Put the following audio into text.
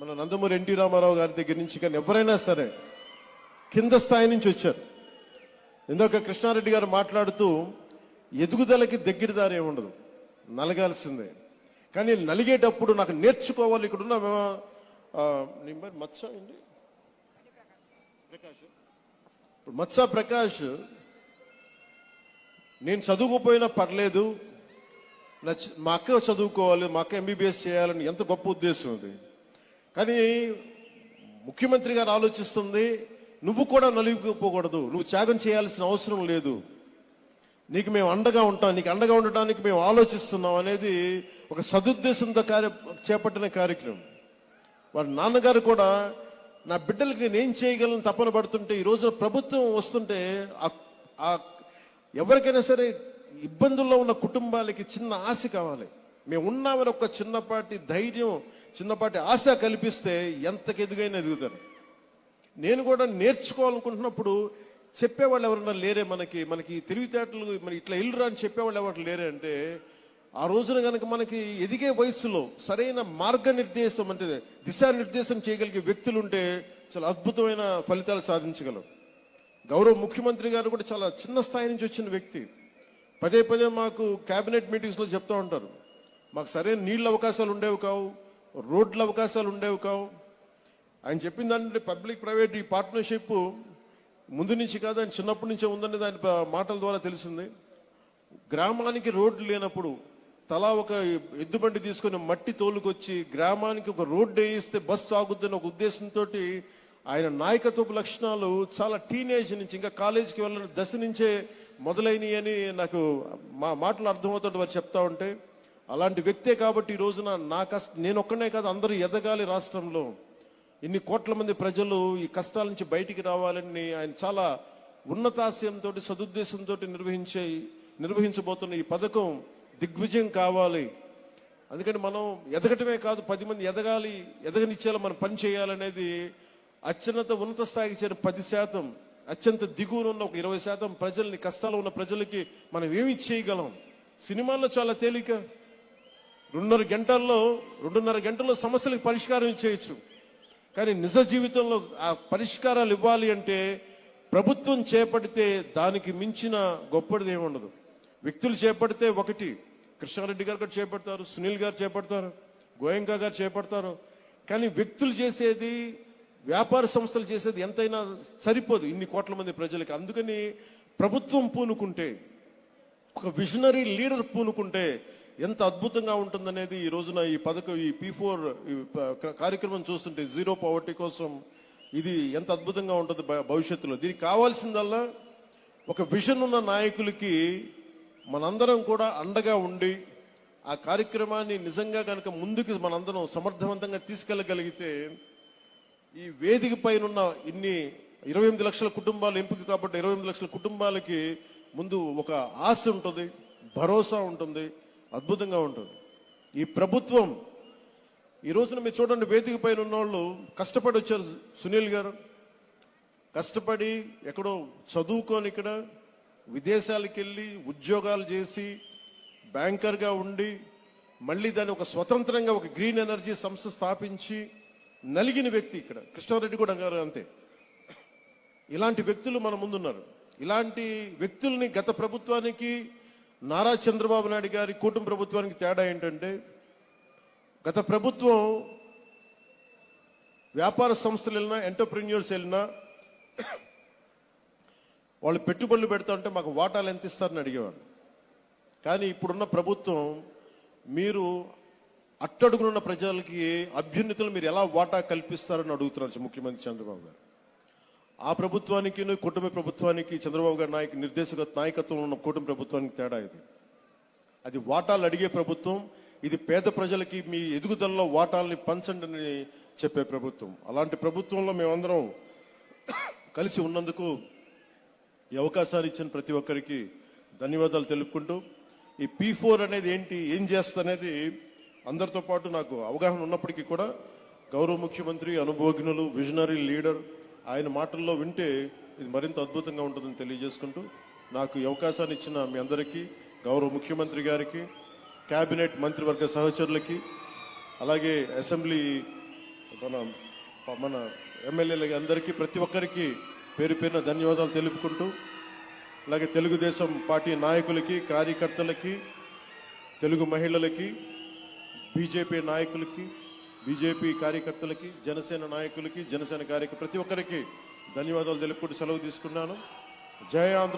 మన నందమూరి ఎన్టీ రామారావు గారి దగ్గర నుంచి కానీ ఎవరైనా సరే కింద స్థాయి నుంచి వచ్చారు. ఇందాక కృష్ణారెడ్డి గారు మాట్లాడుతూ ఎదుగుదలకి దగ్గర దారి ఉండదు. నలగాల్సిందే. కానీ నలిగేటప్పుడు నాకు నేర్చుకోవాలి ఇక్కడున్న ఆ, మత్స అండి ప్రకాష్. ఇప్పుడు మత్స ప్రకాష్ నేను చదువుకోపోయినా పర్లేదు. నా మా అక్క చదువుకోవాలి మా అక్క ఎంబీబీఎస్ చేయాలని ఎంత గొప్ప ఉద్దేశం అది. కానీ ముఖ్యమంత్రి గారు ఆలోచిస్తుంది నువ్వు కూడా నలిగిపోకూడదు. నువ్వు త్యాగం చేయాల్సిన అవసరం లేదు. నీకు మేము అండగా ఉంటాం. నీకు అండగా ఉండటానికి మేము ఆలోచిస్తున్నాం అనేది ఒక సదుద్దేశంతో కార్య చేపట్టిన కార్యక్రమం. వారి నాన్నగారు కూడా నా బిడ్డలకి నేను ఏం చేయగలను తపన పడుతుంటే ఈ రోజున ప్రభుత్వం వస్తుంటే ఆ- ఆ ఎవరికైనా సరే ఇబ్బందుల్లో ఉన్న కుటుంబాలకి చిన్న ఆశ కావాలి. మేము ఉన్నామని ఒక చిన్నపాటి ధైర్యం చిన్నపాటి ఆశ కల్పిస్తే ఎంతకు ఎదుగైనా ఎదుగుతారు. నేను కూడా నేర్చుకోవాలనుకుంటున్నప్పుడు చెప్పేవాళ్ళు ఎవరన్నా లేరే మనకి మనకి తెలివితేటలు మరి ఇట్లా ఇల్లురా అని చెప్పేవాళ్ళు ఎవరు లేరే అంటే ఆ రోజున కనుక మనకి ఎదిగే వయసులో సరైన మార్గనిర్దేశం అంటే దిశానిర్దేశం చేయగలిగే వ్యక్తులు ఉంటే చాలా అద్భుతమైన ఫలితాలు సాధించగలం. గౌరవ ముఖ్యమంత్రి గారు కూడా చాలా చిన్న స్థాయి నుంచి వచ్చిన వ్యక్తి. పదే పదే మాకు క్యాబినెట్ మీటింగ్స్లో చెప్తూ ఉంటారు. మాకు సరైన నీళ్ళ అవకాశాలు ఉండేవి కావు. రోడ్ల అవకాశాలు ఉండేవి కావు. ఆయన చెప్పిన దాంట్లో పబ్లిక్ ప్రైవేట్ ఈ పార్ట్నర్షిప్ ముందు నుంచి కాదు ఆయన చిన్నప్పటి నుంచే ఉందని దాని మాటల ద్వారా తెలిసింది. గ్రామానికి రోడ్లు లేనప్పుడు తలా ఒక ఎద్దుబండి తీసుకొని మట్టి తోలుకొచ్చి గ్రామానికి ఒక రోడ్డు వేయిస్తే బస్సు సాగుద్దని ఒక ఉద్దేశంతో ఆయన నాయకత్వపు లక్షణాలు చాలా టీనేజ్ నుంచి ఇంకా కాలేజీకి వెళ్ళిన దశ నుంచే మొదలైనవి అని నాకు మా మాటలు అర్థమవుతుంటే వారు చెప్తా ఉంటే అలాంటి వ్యక్తే కాబట్టి ఈ రోజున నా కష్ట నేను ఒక్కనే కాదు అందరూ ఎదగాలి రాష్ట్రంలో. ఇన్ని కోట్ల మంది ప్రజలు ఈ కష్టాల నుంచి బయటికి రావాలని ఆయన చాలా ఉన్నతాశయంతో సదుద్దేశంతో నిర్వహించే నిర్వహించబోతున్న ఈ పథకం దిగ్విజయం కావాలి. అందుకని మనం ఎదగటమే కాదు పది మంది ఎదగాలి ఎదగనిచ్చేలా మనం పని చేయాలనేది అత్యున్నత ఉన్నత స్థాయికి చేరిన పది శాతం అత్యంత దిగువన ఉన్న ఒక ఇరవై శాతం ప్రజల్ని కష్టాలు ఉన్న ప్రజలకి మనం ఏమి చేయగలం? సినిమాల్లో చాలా తేలిక. రెండున్నర గంటల్లో రెండున్నర గంటల్లో సమస్యలకు పరిష్కారం చేయొచ్చు. కానీ నిజ జీవితంలో ఆ పరిష్కారాలు ఇవ్వాలి అంటే ప్రభుత్వం చేపడితే దానికి మించిన గొప్పది ఏమి వ్యక్తులు చేపడితే ఒకటి. కృష్ణారెడ్డి గారు కూడా చేపడతారు సునీల్ గారు చేపడతారు గోయంకా గారు చేపడతారు. కానీ వ్యక్తులు చేసేది వ్యాపార సంస్థలు చేసేది ఎంతైనా సరిపోదు ఇన్ని కోట్ల మంది ప్రజలకి. అందుకని ప్రభుత్వం పూనుకుంటే ఒక విజనరీ లీడర్ పూనుకుంటే ఎంత అద్భుతంగా ఉంటుందనేది ఈ రోజున ఈ పథకం ఈ పీ ఫోర్ కార్యక్రమం చూస్తుంటే జీరో పవర్టీ కోసం ఇది ఎంత అద్భుతంగా ఉంటుంది భవిష్యత్తులో. దీనికి కావాల్సిందల్లా ఒక విజన్ ఉన్న నాయకులకి మనందరం కూడా అండగా ఉండి ఆ కార్యక్రమాన్ని నిజంగా కనుక ముందుకు మనందరం సమర్థవంతంగా తీసుకెళ్ళగలిగితే ఈ వేదిక పైన ఉన్న ఇన్ని ఇరవై ఎనిమిది లక్షల కుటుంబాలు ఎంపిక కాబట్టి ఇరవై ఎనిమిది లక్షల కుటుంబాలకి ముందు ఒక ఆశ ఉంటుంది భరోసా ఉంటుంది. అద్భుతంగా ఉంటుంది. ఈ ప్రభుత్వం ఈ రోజున మీరు చూడండి వేదిక పైన ఉన్నవాళ్ళు కష్టపడి వచ్చారు సునీల్ గారు. కష్టపడి ఎక్కడో చదువుకొని ఇక్కడ విదేశాలకు వెళ్ళి ఉద్యోగాలు చేసి బ్యాంకర్గా ఉండి మళ్ళీ దాన్ని ఒక స్వతంత్రంగా ఒక గ్రీన్ ఎనర్జీ సంస్థ స్థాపించి నలిగిన వ్యక్తి ఇక్కడ. కృష్ణారెడ్డి కూడా గారు అంతే. ఇలాంటి వ్యక్తులు మన ముందున్నారు. ఇలాంటి వ్యక్తుల్ని గత ప్రభుత్వానికి నారా చంద్రబాబు నాయుడు గారి కూటమి ప్రభుత్వానికి తేడా ఏంటంటే గత ప్రభుత్వం వ్యాపార సంస్థలు వెళ్ళినా ఎంటర్ప్రెన్యూర్స్ వెళ్ళినా వాళ్ళు పెట్టుబడులు పెడతా ఉంటే మాకు వాటాలు ఎంత ఇస్తారని అడిగేవాడు కానీ ఇప్పుడున్న ప్రభుత్వం మీరు అట్టడుగునున్న ప్రజలకి అభ్యున్నతులు మీరు ఎలా వాటా కల్పిస్తారని అడుగుతున్నారు ముఖ్యమంత్రి చంద్రబాబు గారు. ఆ ప్రభుత్వానికి కూటమి ప్రభుత్వానికి చంద్రబాబు గారి నాయక నిర్దేశక నాయకత్వం ఉన్న కూటమి ప్రభుత్వానికి తేడా ఇది. అది వాటాలు అడిగే ప్రభుత్వం ఇది పేద ప్రజలకి మీ ఎదుగుదలలో వాటాలని పంచండి అని చెప్పే ప్రభుత్వం. అలాంటి ప్రభుత్వంలో మేమందరం కలిసి ఉన్నందుకు ఈ అవకాశాలు ఇచ్చిన ప్రతి ఒక్కరికి ధన్యవాదాలు తెలుపుకుంటూ ఈ పీ ఫోర్ అనేది ఏంటి ఏం చేస్తనేది అందరితో పాటు నాకు అవగాహన ఉన్నప్పటికీ కూడా గౌరవ ముఖ్యమంత్రి అనుభవజ్ఞులు విజనరీ లీడర్ ఆయన మాటల్లో వింటే ఇది మరింత అద్భుతంగా ఉంటుందని తెలియజేసుకుంటూ నాకు ఈ అవకాశాన్ని ఇచ్చిన మీ అందరికీ గౌరవ ముఖ్యమంత్రి గారికి కేబినెట్ మంత్రివర్గ సహచరులకి అలాగే అసెంబ్లీ మన మన ఎమ్మెల్యేల అందరికీ ప్రతి ఒక్కరికి పేరు పేరున ధన్యవాదాలు తెలుపుకుంటూ అలాగే తెలుగుదేశం పార్టీ నాయకులకి కార్యకర్తలకి తెలుగు మహిళలకి బీజేపీ నాయకులకి బీజేపీ కార్యకర్తలకి జనసేన నాయకులకి జనసేన కార్యకర్త ప్రతి ఒక్కరికి ధన్యవాదాలు తెలుపుకుంటూ సెలవు తీసుకున్నాను. జయ ఆంధ్ర